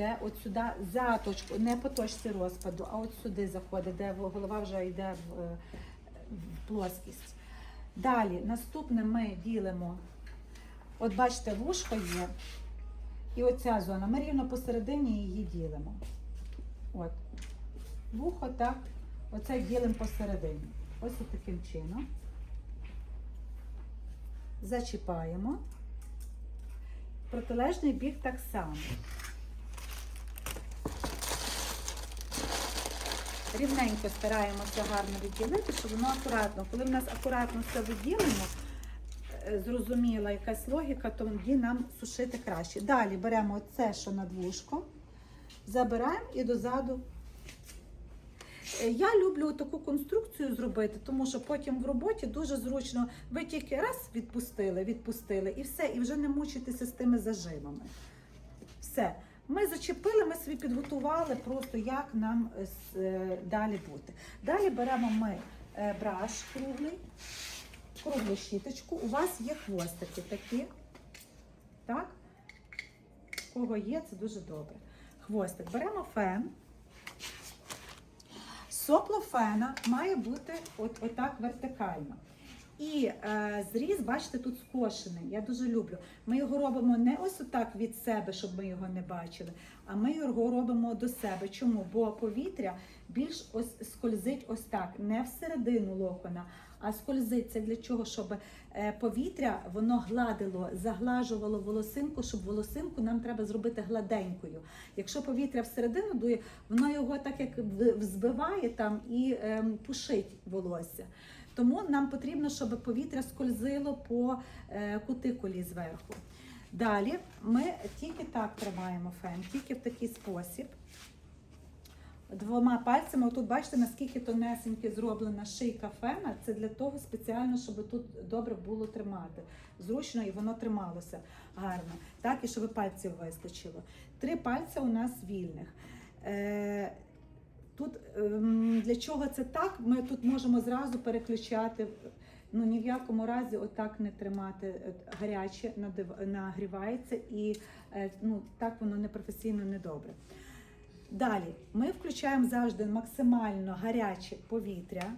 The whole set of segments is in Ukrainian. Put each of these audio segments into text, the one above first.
йде от сюди заточку, не по точці розпаду, а от сюди заходить, де голова вже йде в, е, в плоскість. Далі, наступне ми ділимо, от бачите, вушко є, і оця зона. Ми рівно посередині її ділимо. От. Вухо, так, оце ділимо посередині. Ось таким чином. Зачіпаємо. Протилежний бік так само. Рівненько стараємося гарно відділити, щоб воно акуратно. Коли в нас акуратно все виділимо, е, зрозуміла якась логіка, то тоді нам сушити краще. Далі беремо це, що над вушком, забираємо і дозаду. Е, Я люблю таку конструкцію зробити, тому що потім в роботі дуже зручно. Ви тільки раз відпустили, відпустили і все, і вже не мучитеся з тими зажимами. Все. Ми зачепили, ми собі підготували просто, як нам е, е, далі бути. Далі беремо ми е, браш круглий, круглу щіточку. У вас є хвостики такі. Так? У кого є, це дуже добре. Хвостик. Беремо фен. Сопло фена має бути от, отак вертикально. І е, зріз, бачите, тут скошений. Я дуже люблю. Ми його робимо не ось отак від себе, щоб ми його не бачили, а ми його робимо до себе. Чому? Бо повітря більш ось скользить ось так, не всередину локона, а скользить. Це для чого? Щоб е, повітря воно гладило, заглажувало волосинку, щоб волосинку нам треба зробити гладенькою. Якщо повітря всередину дує, воно його так як взбиває там і ем, пушить волосся. Тому нам потрібно, щоб повітря скользило по е, кутикулі зверху. Далі ми тільки так тримаємо фен, тільки в такий спосіб. Двома пальцями, тут бачите, наскільки тонесеньки зроблена шийка фена. Це для того спеціально, щоб тут добре було тримати. Зручно і воно трималося гарно. Так, і щоб пальців вистачило. Три пальця у нас вільних. Е, Тут ем, для чого це так? Ми тут можемо зразу переключати. Ну ні в якому разі отак не тримати е, гаряче, нагрівається і е, ну, так воно непрофесійно недобре. Далі ми включаємо завжди максимально гаряче повітря,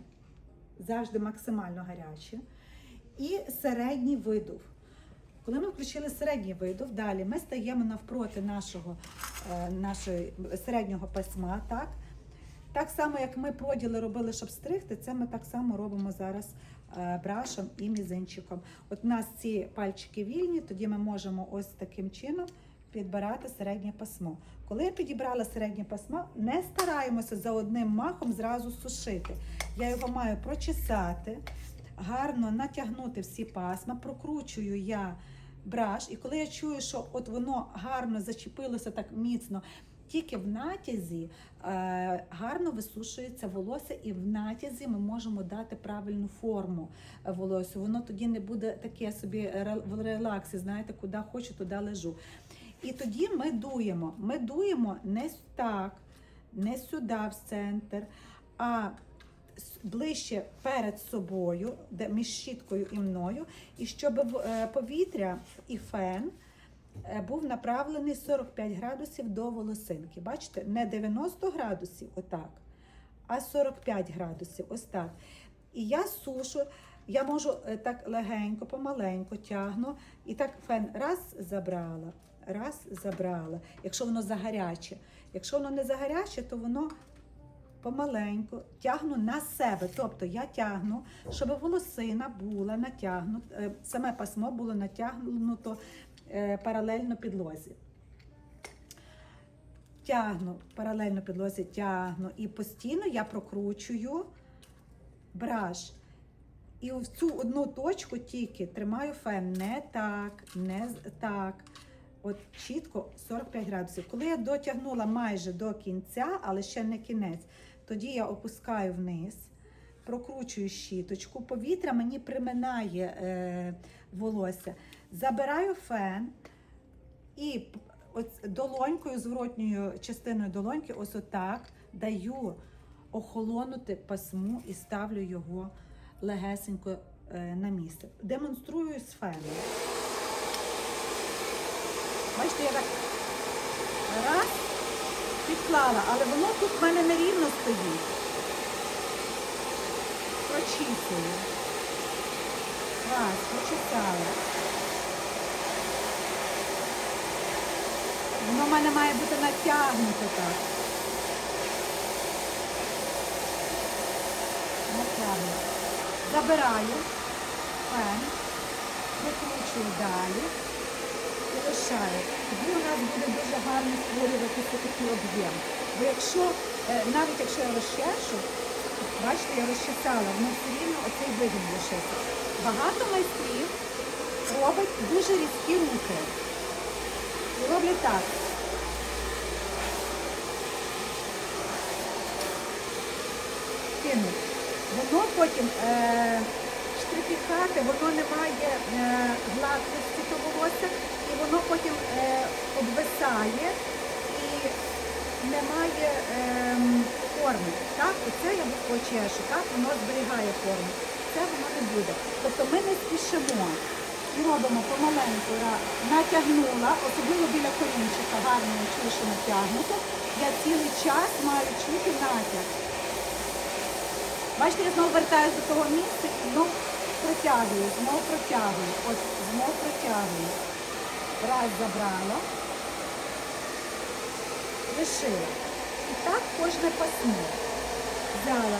завжди максимально гаряче, і середній видув. Коли ми включили середній видув, далі ми стаємо навпроти нашого, е, нашої середнього пасма. Так? так само, як ми проділи робили, щоб стригти, це ми так само робимо зараз е, брашем і мізинчиком. От у нас ці пальчики вільні, тоді ми можемо ось таким чином підбирати середнє пасмо. Коли я підібрала середнє пасмо, не стараємося за одним махом зразу сушити. Я його маю прочесати, гарно натягнути всі пасма, прокручую я браш, і коли я чую, що от воно гарно зачепилося так міцно. Тільки в натязі е, гарно висушується волосся, і в натязі ми можемо дати правильну форму е, волосся. Воно тоді не буде таке собі в релаксі, знаєте, куди хочу, туди лежу. І тоді ми дуємо. Ми дуємо не так, не сюди, в центр, а ближче перед собою, де між щіткою і мною, і щоб е, повітря і фен е, був направлений 45 градусів до волосинки. Бачите, не 90 градусів, отак, а 45 градусів, ось так. І я сушу, я можу е, так легенько, помаленько тягну, і так фен раз забрала, раз забрала, якщо воно загаряче. Якщо воно не загаряче, то воно помаленьку тягну на себе. Тобто я тягну, щоб волосина була натягнута, е, саме пасмо було натягнуто е, паралельно підлозі. Тягну паралельно підлозі, тягну і постійно я прокручую браш. І в цю одну точку тільки тримаю фен не так, не так. От чітко 45 градусів. Коли я дотягнула майже до кінця, але ще не кінець, тоді я опускаю вниз, прокручую щіточку, повітря мені приминає е, волосся. Забираю фен і ось долонькою, зворотньою частиною долоньки, ось отак даю охолонути пасму і ставлю його легесенько е, на місце. Демонструю з феном. Бачите, я так раз підклала, але воно тут в мене нерівно стоїть. Прочісую. Раз, прочесала. Воно в мене має бути натягнуто так. Натягнуто. Забираю фен, викручую далі і. Тоді у нас буде дуже гарно створюватися такий об'єм. Бо якщо, е, навіть якщо я розчешу, бачите, я розчесала, воно все рівно оцей вигін лишився. Багато майстрів робить дуже різкі рухи. І роблять так. Кинуть. Воно потім е, штрипіхати, воно не має е, гладкості то волосся, і воно потім е, обвисає і не має ем, форми. Так, оце я почешу, так, воно зберігає форму. Це воно не буде. Тобто ми не спішимо і робимо помаленьку. Я натягнула, особливо біля корінчика, гарно я чую, що натягнуто. Я цілий час маю чути натяг. Бачите, я знову вертаюся до того місця і знов протягую, знов протягую. Ось знов протягую. Раз забрала, лишила. І так кожне пасмо. Взяла